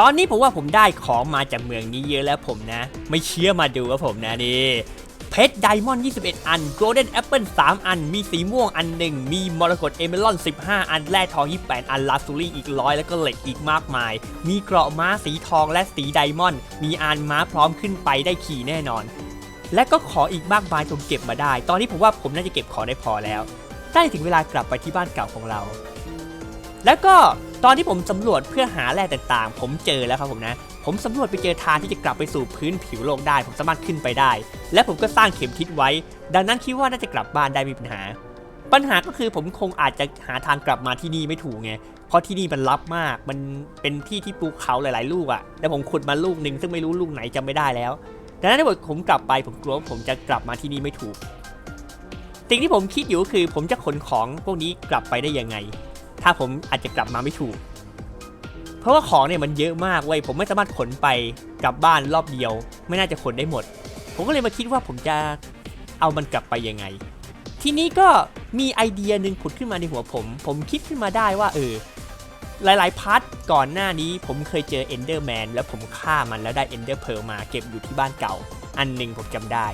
ตอนนี้ผมว่าผมได้ของมาจากเมืองนี้เยอะแล้วผมนะ ไม่เชื่อมาดูครับผมนะนี่เพชรไดมอนด์21 อัน โกลเด้นแอปเปิล3อัน มีสีม่วงอันหนึ่ง มีมรกตเอเมลอน 15 อัน แร่ทอง 28 อัน ลาซูรี่อีกร้อยแล้วก็เหล็กอีกมากมาย มีเกราะม้าสีทองและสีไดมอนด์ มีอานม้าพร้อมขึ้นไปได้ขี่แน่นอน และก็ขออีกมากมายผมเก็บมาได้ ตอนนี้ผมว่าผมน่าจะเก็บของได้พอแล้ว ได้ถึงเวลากลับไปที่บ้านเก่าของเรา แล้วก็ตอนที่ผมสำรวจเพื่อหาแร่ต่างๆ ผมเจอแล้วครับผมนะ ผมสำรวจไปเจอทางที่จะกลับไปสู่พื้นผิวโลกได้ ผมสามารถขึ้นไปได้ และผมก็สร้างเข็มทิศไว้ ดังนั้นคิดว่าน่าจะกลับบ้านได้ไม่มีปัญหา ปัญหาก็คือผมคงอาจจะหาทางกลับมาที่นี่ไม่ถูกไง เพราะที่นี่มันลับมาก มันเป็นที่ที่ปูเขาหลาย ๆ ลูกอะ่ะแล้วผมขุดมาลูกหนึ่งซึ่งไม่รู้ลูกไหนจำไม่ได้แล้ว ดังนั้นถ้าผมกลับไปผมกลัวว่าผมจะกลับมาที่นี่ไม่ถูก สิ่งที่ผมคิดอยู่ก็คือผมจะขนของพวกนี้กลับไปได้ยังไง ถ้าผมอาจจะกลับมาไม่ถูก เพราะว่าของเนี่ยมันเยอะมากเว้ยผมไม่สามารถขนไปกลับบ้านรอบเดียว ไม่น่าจะขนได้หมด ผมก็เลยมาคิดว่าผมจะเอามันกลับไปยังไง ทีนี้ก็มีไอเดียหนึ่งผุดขึ้นมาในหัวผม ผมคิดขึ้นมาได้ว่าเออหลาย ๆ พาร์ทก่อนหน้านี้ผมเคยเจอเอนเดอร์แมนแล้วผมฆ่ามันแล้วได้เอนเดอร์เพลมาเก็บอยู่ที่บ้านเก่า อันหนึ่งผมจำได้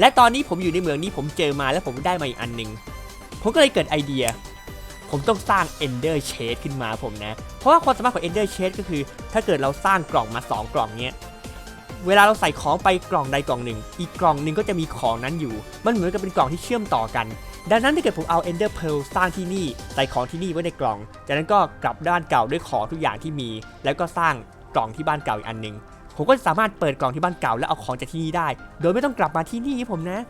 และตอนนี้ผมอยู่ในเมืองนี้ผมเจอมาแล้วผมได้มาอีกอันหนึ่งผมก็เลยเกิดไอเดีย ผมต้องสร้าง Ender Shade ขึ้นมาผมนะ เพราะว่าความสามารถของ Ender Shade ก็คือ ถ้าเกิดเราสร้างกล่องมา 2 กล่องเนี้ยเวลาเราใส่ของไปกล่องใดกล่องหนึ่ง อีกกล่องหนึ่งก็จะมีของนั้นอยู่ มันเหมือนกับเป็นกล่องที่เชื่อมต่อกัน ดังนั้นถ้าเกิดผมเอา Ender Pearl สร้างที่นี่ ใส่ของที่นี่ไว้ในกล่อง จากนั้นก็กลับด้านเก่าด้วยของทุกอย่างที่มี แล้วก็สร้างกล่องที่บ้านเก่าอีกอันหนึ่งผมก็จะสามารถเปิดกล่องที่บ้านเก่าแล้วเอาของจากที่นี่ได้ โดยไม่ต้องกลับมาที่นี่ผมนะ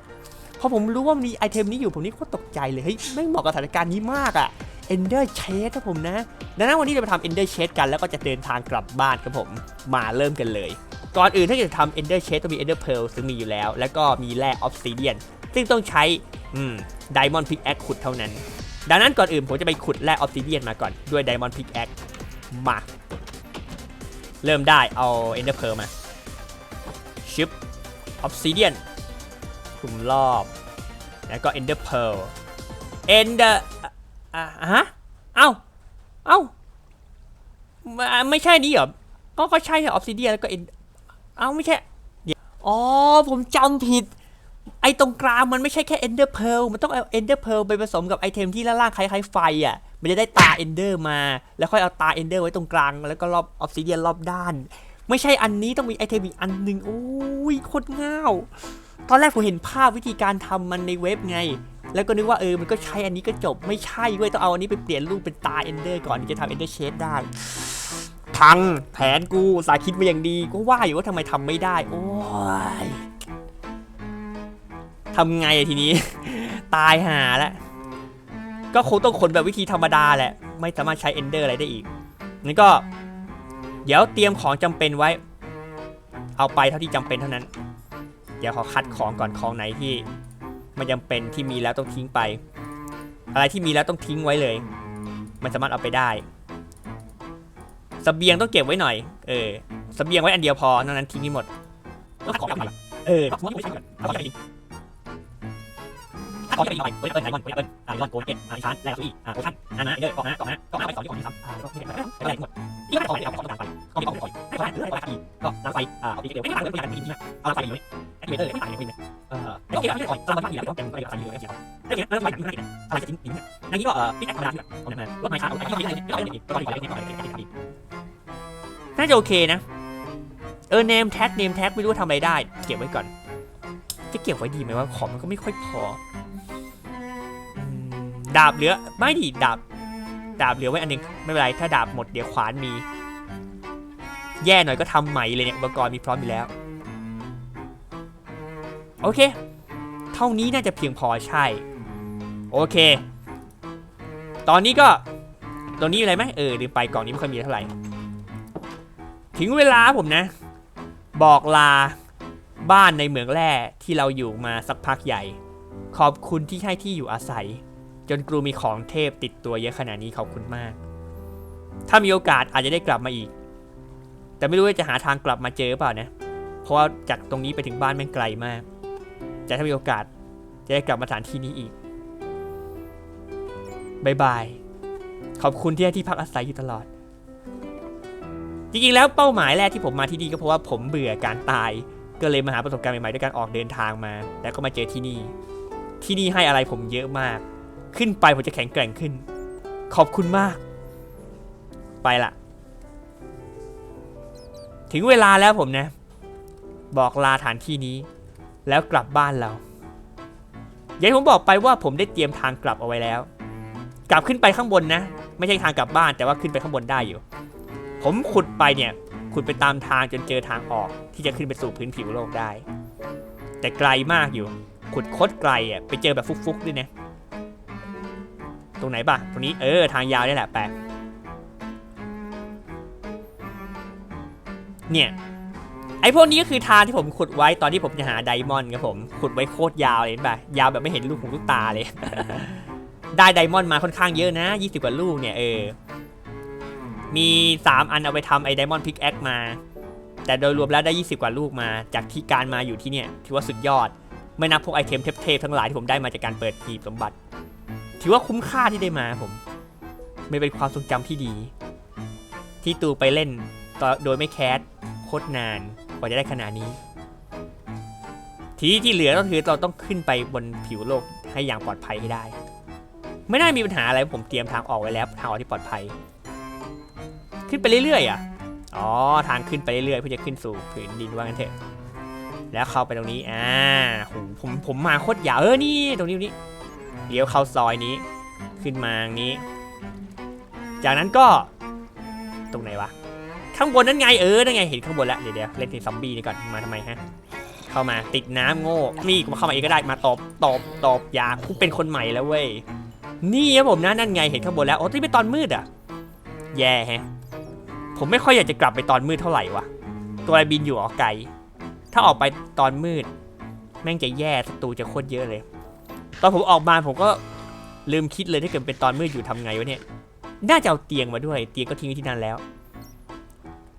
พอผมรู้ว่ามีไอเทมนี้อยู่ผมนี่โคตรตกใจเลย เฮ้ยไม่เหมาะกับสถานการณ์นี้มากอะ Ender Shade ครับผมนะดังนั้นวันนี้เรามาทำ Ender Shade กันแล้วก็จะเดินทางกลับบ้านครับผม มาเริ่มกันเลย ก่อนอื่นถ้าจะทำ Ender Shade ต้องมี Ender Pearl ซึ่งมีอยู่แล้ว แล้วก็มีแร่ Obsidian ซึ่งต้องใช้ อืม Diamond Pickaxe ขุดเท่านั้น ดังนั้นก่อนอื่นผมจะไปขุดแร่ Obsidian มาก่อนด้วย Diamond Pickaxe มา เริ่มได้เอา Ender Pearl มาชึบ Obsidian คลุมรอบ แล้วก็ Ender Pearl Ender อะอะฮะ เอ้า เอ้าไม่ไม่ใช่นี่เหรอ ก็ก็ใช่ออฟซิเดียแล้วก็เอ็นเอ้าไม่ใช่เดี๋ยวอ๋อ ผมจำผิด ไอ้ตรงกลางมันไม่ใช่แค่เอนเดอร์เพลมันต้องเอาเอนเดอร์เพลไปผสมกับไอเทมที่ล่างๆคล้ายๆไฟอะมันจะได้ตาเอนเดอร์มา แล้วค่อยเอาตาเอนเดอร์ไว้ตรงกลาง แล้วก็รอบออฟซิเดียรอบด้านไม่ใช่อันนี้ต้องมีไอเทมอีกอันหนึ่งโอ้ยโคตรง่าว ตอนแรกผมเห็นภาพวิธีการทำมันในเว็บไง แล้วก็นึกว่าเออมันก็ใช้อันนี้ก็จบไม่ใช่เว้ยต้องเอาอันนี้ไปเปลี่ยนรูปเป็นตาเอนเดอร์ก่อนที่จะทำเอนเดอร์เชดได้พังแผนกูสาคิดมาอย่างดีก็ว่าอยู่ว่าทำไมทำไม่ได้ โอ้ยทำไงอะทีนี้ ตายหาแล้วก็คงต้องคนแบบวิธีธรรมดาแหละ ไม่สามารถใช้เอนเดอร์อะไรได้อีกงั้นก็ เดี๋ยวเตรียมของจำเป็นไว้ เอาไปเท่าที่จำเป็นเท่านั้น เดี๋ยวขอคัดของก่อนของไหนที่ไม่จำเป็นที่มีแล้วต้องทิ้งไป อะไรที่มีแล้วต้องทิ้งไว้เลย มันสามารถเอาไปได้สเบียงต้องเก็บไว้หน่อย เออสเบียงไว้อันเดียวพอนอกนั้นทิ้งให้หมดต้องขอกลับมาเออขอไม่ใช่ก่อนเอาไปดิขอจะไปหน่อยเปิดเปิดไหนก่อนเปิดเปิดอ่าย้อนโกนเก็บอ่าชั้นแรกอีอ่าโอชั่นอ่านะเดอร์กองนะกองนะกองนะไปสองที่ของที่สามอ่าก็ไม่ได้ไม่ได้หมดที่ไม่ได้ของไหนเอาของต่างไปก็มีของก่อนให้ของหรืออะไรก็ก็นำไฟอ่าเอาดีเดียวไม่ต่างเลยไม่างกันจริงนะเอาไฟอยู่ไหม เวเตอร์ไม่ต่างเลยเออแล้วโอเคไม่ได้ของตามมาที่เหลือต้องเก็บไปกับไฟอยู่แล้วเสียเรื่องเรื่องไฟอยู่ที่ไหนอะไรจะทิ้งทิ้งอย่างนี้ก็เอ่อปิดแอคธรรมดาที่แบบเอาเนี่ยมารถไฟช้าเอาไอ้ที่ไม่ได้ไม่ได้ไม่ได้ก็ต้องไปก่อนเลยไม่ได้น่าจะโอเคนะ เออเนมแท็กเนมแท็กไม่รู้ทำอะไรได้ เก็บไว้ก่อน จะเก็บไว้ดีไหมว่าของมันก็ไม่ค่อยพอดาบเหลือไม่ดิดาบ ดาบเหลือไว้อันนึงไม่เป็นไรถ้าดาบหมดเดี๋ยวขวานมี แย่หน่อยก็ทำใหม่เลยเนี่ยอุปกรณ์มีพร้อมอยู่แล้ว โอเค เท่านี้น่าจะเพียงพอใช่ โอเค ตอนนี้ก็ตรงนี้อะไรไหมเออลืมไปกล่องนี้ไม่ค่อยมีเท่าไหร่ ถึงเวลาผมนะ บอกลาบ้านในเหมืองแร่ที่เราอยู่มาสักพักใหญ่ ขอบคุณที่ให้ที่อยู่อาศัย จนกรูมีของเทพติดตัวเยอะขนาดนี้ขอบคุณมาก ถ้ามีโอกาสอาจจะได้กลับมาอีก แต่ไม่รู้ว่าจะหาทางกลับมาเจอเปล่านะ เพราะว่าจากตรงนี้ไปถึงบ้านม่งไกลมาก แต่ถ้ามีโอกาสจะได้กลับมาสถานที่นี้อีกบายบาย ขอบคุณที่ให้ที่พักอาศัยอยู่ตลอด จริงๆ แล้วเป้าหมายแรกที่ผมมาที่นี่ก็เพราะว่าผมเบื่อการตาย ก็เลยมาหาประสบการณ์ใหม่ๆด้วยการออกเดินทางมา แล้วก็มาเจอที่นี่ ที่นี่ให้อะไรผมเยอะมาก ขึ้นไปผมจะแข็งแกร่งขึ้น ขอบคุณมาก ไปละ ถึงเวลาแล้วผมนะ บอกลาฐานที่นี้ แล้วกลับบ้านเราอย่างที่ผมบอกไปว่าผมได้เตรียมทางกลับเอาไว้แล้ว กลับขึ้นไปข้างบนนะ ไม่ใช่ทางกลับบ้านแต่ว่าขึ้นไปข้างบนได้อยู่ ผมขุดไปเนี่ยขุดไปตามทางจนเจอทางออกที่จะขึ้นไปสู่พื้นผิวโลกได้ แต่ไกลมากอยู่ ขุดโคตรไกลอะไปเจอแบบฟุกๆด้วยนะตรงไหนบ้างตรงนี้เออทางยาวนี่แหละแปเนี่ย ไอพวกนี้ก็คือทางที่ผมขุดไว้ตอนที่ผมจะหาไดมอนด์ครับผมขุดไว้โคตรยาวเลยเห็นป่ะยาวแบบไม่เห็นลูกหูลูกตาเลย ได้ไดมอนด์มาค่อนข้างเยอะนะ 20 กว่าลูกเนี่ยเออ มี 3 อันเอาไปทำไอไดมอนด์พิกแอคมา แต่โดยรวมแล้วได้ 20 กว่าลูกมา จากที่การมาอยู่ที่เนี่ยถือว่าสุดยอด ไม่นับพวกไอเทมเทพๆทั้งหลายที่ผมได้มาจากการเปิดหีบสมบัติ ถือว่าคุ้มค่าที่ได้มาผมไม่เป็นความทรงจำที่ดี ที่ตูไปเล่นต่อโดยไม่แคสโคตรนาน กว่าจะได้ขนาดนี้ ทีที่เหลือก็คือเราต้องขึ้นไปบนผิวโลกให้อย่างปลอดภัยให้ได้ ไม่น่ามีปัญหาอะไรผมเตรียมทางออกไว้แล้วทางออกที่ปลอดภัย ขึ้นไปเรื่อยๆอะอ๋อทางขึ้นไปเรื่อยๆเพื่อจะขึ้นสู่ผืนดินว่างั้นเถอะ แล้วเข้าไปตรงนี้อ่าโหผมผมมาโคตรยาวเออนี่ตรงนี้ตรงนี้เลี้ยวเข้าซอยนี้ ขึ้นมาอย่างนี้ จากนั้นก็ตรงไหนวะ ข้างบนนั่นไงเออนั่นไงเห็นข้างบนแล้วเดี๋ยวเดี๋ยวเล่นทีซอมบี้นี่ก่อนมาทำไมฮะเข้ามาติดน้ำโง่นี่มาเข้ามาเองก็ได้มาตบตบตบยากูเป็นคนใหม่แล้วเว้ยนี่ครับผมนะนั่นไงเห็นข้างบนแล้วโอ้ที่เป็นตอนมืดอะ แย่แฮะผมไม่ค่อยอยากจะกลับไปตอนมืดเท่าไหร่วะตัวอะไรบินอยู่อ๋อไกล ถ้าออกไปตอนมืด แม่งจะแย่ศัตรูจะโคตรเยอะเลย ตอนผมออกมาผมก็ลืมคิดเลยถ้าเกิดเป็นตอนมืดอยู่ทำไงวะเนี่ยน่าจะเอาเตียงมาด้วย เตียงก็ทิ้งไว้ที่นั่นแล้ว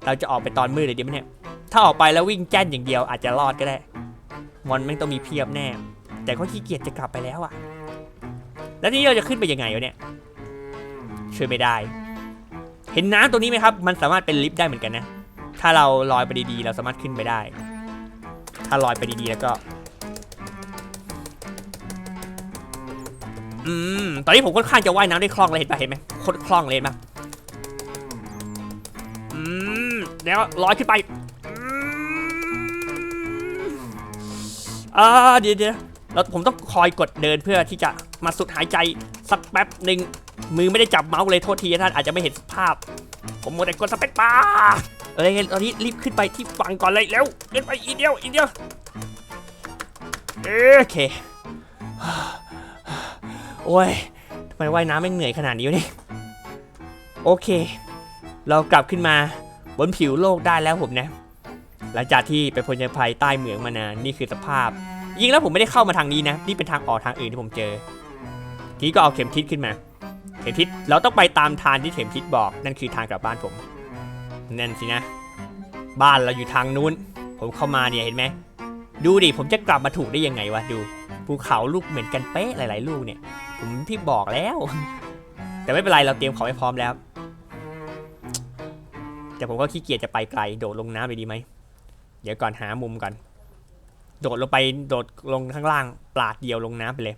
เราจะออกไปตอนมืดเลยดีไหมเนี่ย ถ้าออกไปแล้ววิ่งแจ้นอย่างเดียวอาจจะรอดก็ได้ มอนแม่งต้องมีเพียบแน่ แต่ก็ขี้เกียจจะกลับไปแล้วอะแล้วทีนี้เราจะขึ้นไปยังไงวะเนี่ย ช่วยไม่ได้ เห็นน้ำตรงนี้ไหมครับ มันสามารถเป็นลิฟต์ได้เหมือนกันนะ ถ้าเราลอยไปดีๆ เราสามารถขึ้นไปได้ ถ้าลอยไปดีๆแล้วก็ อืม ตอนนี้ผมค่อนข้างจะว่ายน้ำได้คล่องเลยเห็นปะเห็นไหมโคตรคล่องเลยเห็นปะอืม แล้วลอยขึ้นไปอ่าเดี๋ยวเดี๋ยวแล้วผมต้องคอยกดเดินเพื่อที่จะมาสุดหายใจสักแป๊บหนึ่งมือไม่ได้จับเมาส์เลยโทษทีท่านอาจจะไม่เห็นภาพ ผมมัวแต่กดสเปคบาเอ้ยตอนนี้รีบขึ้นไปที่ฝั่งก่อนเลยเร็วขึ้นไปอีเดียวอีเดียวโอเคโอ้ยทำไมว่ายน้ำไม่เหนื่อยขนาดนี้วะเนี่ยโอเค เรากลับขึ้นมา บนผิวโลกได้แล้วผมนะ หลังจากที่ไปพลญภัยใต้เหมืองมานานนี่คือสภาพ ยิงแล้วผมไม่ได้เข้ามาทางนี้นะ นี่เป็นทางออกทางอื่นที่ผมเจอ ทีก็เอาเข็มทิศขึ้นมา เข็มทิศเราต้องไปตามทางที่เข็มทิศบอก นั่นคือทางกลับบ้านผมนั่นสินะ บ้านเราอยู่ทางนู้น ผมเข้ามาเนี่ยเห็นไหมดูดิผมจะกลับมาถูกได้ยังไงวะดูภูเขาลูกเหมือนกันเป๊ะหลาย ๆ ลูกเนี่ย ผมพี่บอกแล้ว แต่ไม่เป็นไรเราเตรียมของไว้พร้อมแล้ว แต่ผมก็ขี้เกียจจะไปไกล โดดลงน้ำไปดีไหม เดี๋ยวก่อนหามุมก่อน โดดลงไปโดดลงข้างล่างปลาดเดียวลงน้ำไปเลย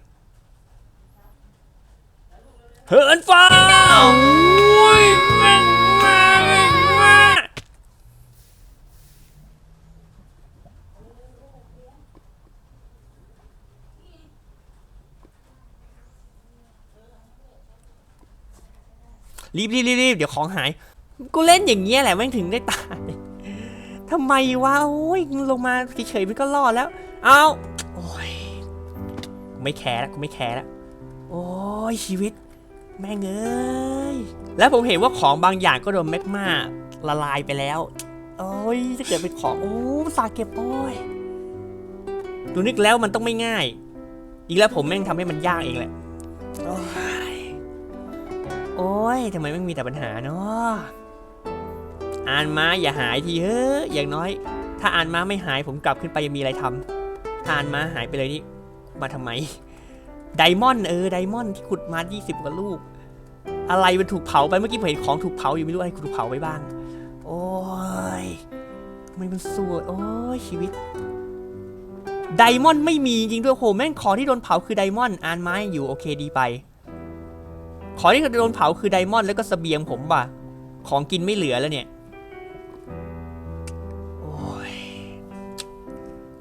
เหินฟ้าโอ้ยแม่งมาแม่งมารีบรีบรีบรีบเดี๋ยวของหาย กูเล่นอย่างเงี้ยแหละแม่งถึงได้ตายทำไมวะโอ้ยลงมาเฉยๆมันก็รอดแล้ว เอาโอ้ยกูไม่แคร์แล้วกูไม่แคร์แล้วโอ้ยชีวิต แม่งเอ้ยแล้วผมเห็นว่าของบางอย่างก็โดนแมกมาละลายไปแล้ว โอ้ยจะเกิดเป็นของโอ้สาเก็บโอ้ยดูนึกแล้วมันต้องไม่ง่ายอีกแล้วผมแม่งทำให้มันยากเองแหละโอ้ยโอ้ยทำไมแม่งมีแต่ปัญหาเนาะ อ่านมาอย่าหายทีเฮ้ยอย่างน้อย ถ้าอ่านมาไม่หายผมกลับขึ้นไปยังมีอะไรทำถ้าอ่านมาหายไปเลยนี่มาทำไมไดมอนด์เออไดมอนด์ที่ขุดมา 20 กว่าลูก อะไรมันถูกเผาไปเมื่อกี้ผมเห็นของถูกเผาอยู่ไม่รู้อะไรถูกเผาไปบ้าง โอ้ยทำไมมันสวยโอ้ยชีวิตไดมอนด์ไม่มีจริงด้วยโหแม่งของที่โดนเผาคือไดมอนด์อ่านไม้อยู่โอเคดีไป ของที่โดนเผาคือไดมอนด์แล้วก็สเสบียงผมป่ะของกินไม่เหลือแล้วเนี่ย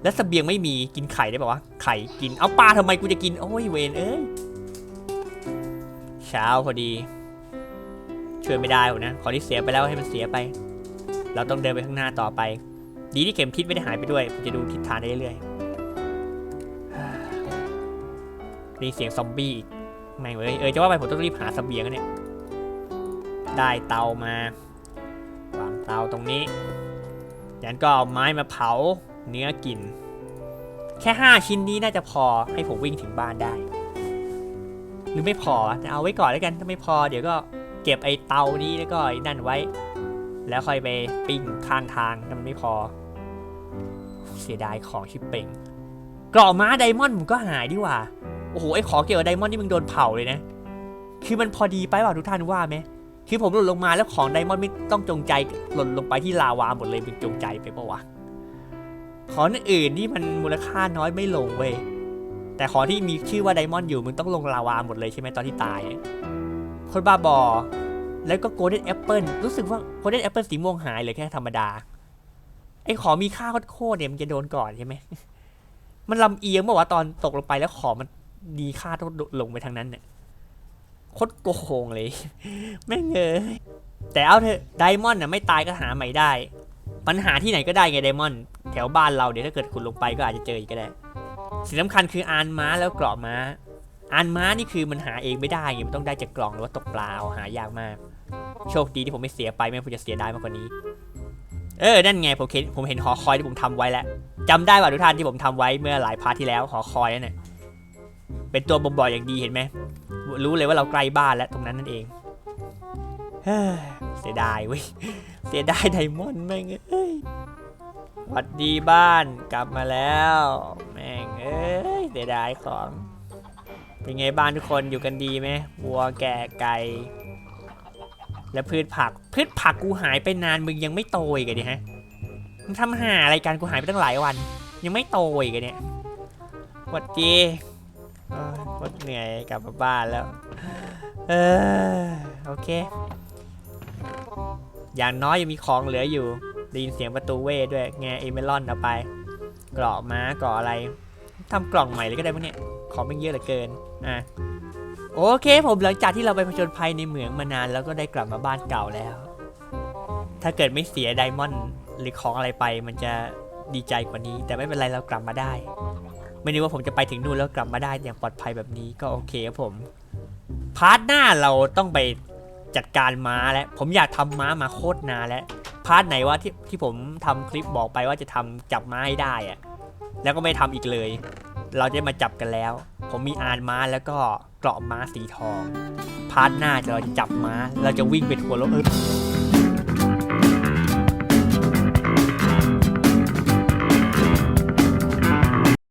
แล้วเสบียงไม่มีกินไข่ได้ป่าวะไข่กินเอาปลาทำไมกูจะกินโอ้ยเวนเอ้ยเช้าพอดีช่วยไม่ได้หรอกนะขอที่เสียไปแล้วให้มันเสียไป เราต้องเดินไปข้างหน้าต่อไป ดีที่เข็มทิศไม่ได้หายไปด้วยผมจะดูทิศทางได้เรื่อยๆมีเสียงซอมบี้อีกแม่งเอ้ยเออจะว่าไปผมต้องรีบหาสเสบียงเนี่ยได้เตามาวางเตาตรงนี้ยันก็เอาไม้มาเผา เนื้อกิน แค่ 5 ชิ้นนี้น่าจะพอให้ผมวิ่งถึงบ้านได้ หรือไม่พอจะเอาไว้ก่อนแล้วกันถ้าไม่พอเดี๋ยวก็เก็บไอ้เตานี้แล้วก็ไอ้นั่นไว้ แล้วค่อยไปปิ้งข้างทางถ้ามันไม่พอ เสียดายของชิปเป่งกรอกม้าไดมอนด์ผมก็หายดีกว่า โอ้โหไอ้ของเกี่ยวกับไดมอนด์นี่มึงโดนเผาเลยนะ คือมันพอดีไปเปล่าทุกท่านว่าไหมคือผมหล่นลงมาแล้วของไดมอนด์ไม่ต้องจงใจหล่นลงไปที่ลาวาหมดเลยเป็นจงใจไปปะวะ ของอื่นที่มันมูลค่าน้อยไม่ลงเว้ยแต่ของที่มีชื่อว่าไดมอนด์อยู่มึงต้องลงลาวาหมดเลยใช่ไหมตอนที่ตาย คนบ้าบอ แล้วก็โกลเด้นแอปเปิลรู้สึกว่าโกลเด้นแอปเปิลสีม่วงหายเลยแค่ธรรมดา ไอ้ของมีค่าโคตรเนี่ยมันจะโดนก่อนใช่ไหม มันลำเอียงบอกว่าตอนตกลงไปแล้วของมันดีค่าต้องลงไปทางนั้นเนี่ยโคตรโกงเลย แม่งเงยแต่เอาเถอะไดมอนด์น่ะไม่ตายก็หาใหม่ได้ ปัญหาที่ไหนก็ได้ไงไดมอนด์แถวบ้านเราเดี๋ยวถ้าเกิดขุดลงไปก็อาจจะเจออีกก็ได้ สิ่งสำคัญคืออานม้าแล้วเกราะม้า อานม้านี่คือมันหาเองไม่ได้ไงมันต้องได้จากกล่องหรือว่าตกปลาหายากมาก โชคดีที่ผมไม่เสียไปไม่งั้นผมจะเสียได้มากกว่านี้ เออนั่นไงผมเห็นผมเห็นหอคอยที่ผมทำไว้แล้วจำได้ว่าทุกท่านที่ผมทำไว้เมื่อหลายพาร์ทที่แล้วหอคอยนั่นน่ะเป็นตัวบ่งบอกอย่างดีเห็นไหมรู้เลยว่าเราใกล้บ้านแล้วตรงนั้นนั่นเอง เสียดายเว้ย เสียดายไดมอนด์แม่งเอ้ยหวัดดีบ้านกลับมาแล้ว แม่งเอ้ยเสียดายของ เป็นไงบ้านทุกคนอยู่กันดีไหมวัวแกะไก่และพืชผัก พืชผักกูหายไปนานมึงยังไม่โตอีกเหรอเนี่ยฮะมึงทำหาอะไรกันกูหายไปตั้งหลายวัน ยังไม่โตอีกเหรอเนี่ยหวัดดีโอ้ยโคตรเหนื่อยกลับมาบ้านแล้ว เออโอเค อย่างน้อยยังมีของเหลืออยู่ได้ยินเสียงประตูเว่ด้วยแงเอเมลอนเอาไปกรอกม้ากรอกอะไรทำกล่องใหม่เลยก็ได้ปะเนี่ยของไม่เยอะเหลือเกินอะโอเคผมหลังจากที่เราไปผจญภัยในเหมืองมานานแล้วก็ได้กลับมาบ้านเก่าแล้ว ถ้าเกิดไม่เสียไดมอนด์หรือของอะไรไปมันจะดีใจกว่านี้ แต่ไม่เป็นไรเรากลับมาได้ ไม่นึกว่าผมจะไปถึงนู่นแล้วกลับมาได้อย่างปลอดภัยแบบนี้ก็โอเคครับผม พาร์ทหน้าเราต้องไป จัดการม้าแล้วผมอยากทำม้ามาโคตรนานแล้วพาร์ทไหนว่าที่ที่ผมทำคลิปบอกไปว่าจะทำจับม้าให้ได้อะแล้วก็ไม่ทำอีกเลย เราจะมาจับกันแล้ว ผมมีอานม้าแล้วก็เกราะม้าสีทอง พาร์ทหน้าจะเราจะจับม้า เราจะวิ่งไปทัวร์โลกเออ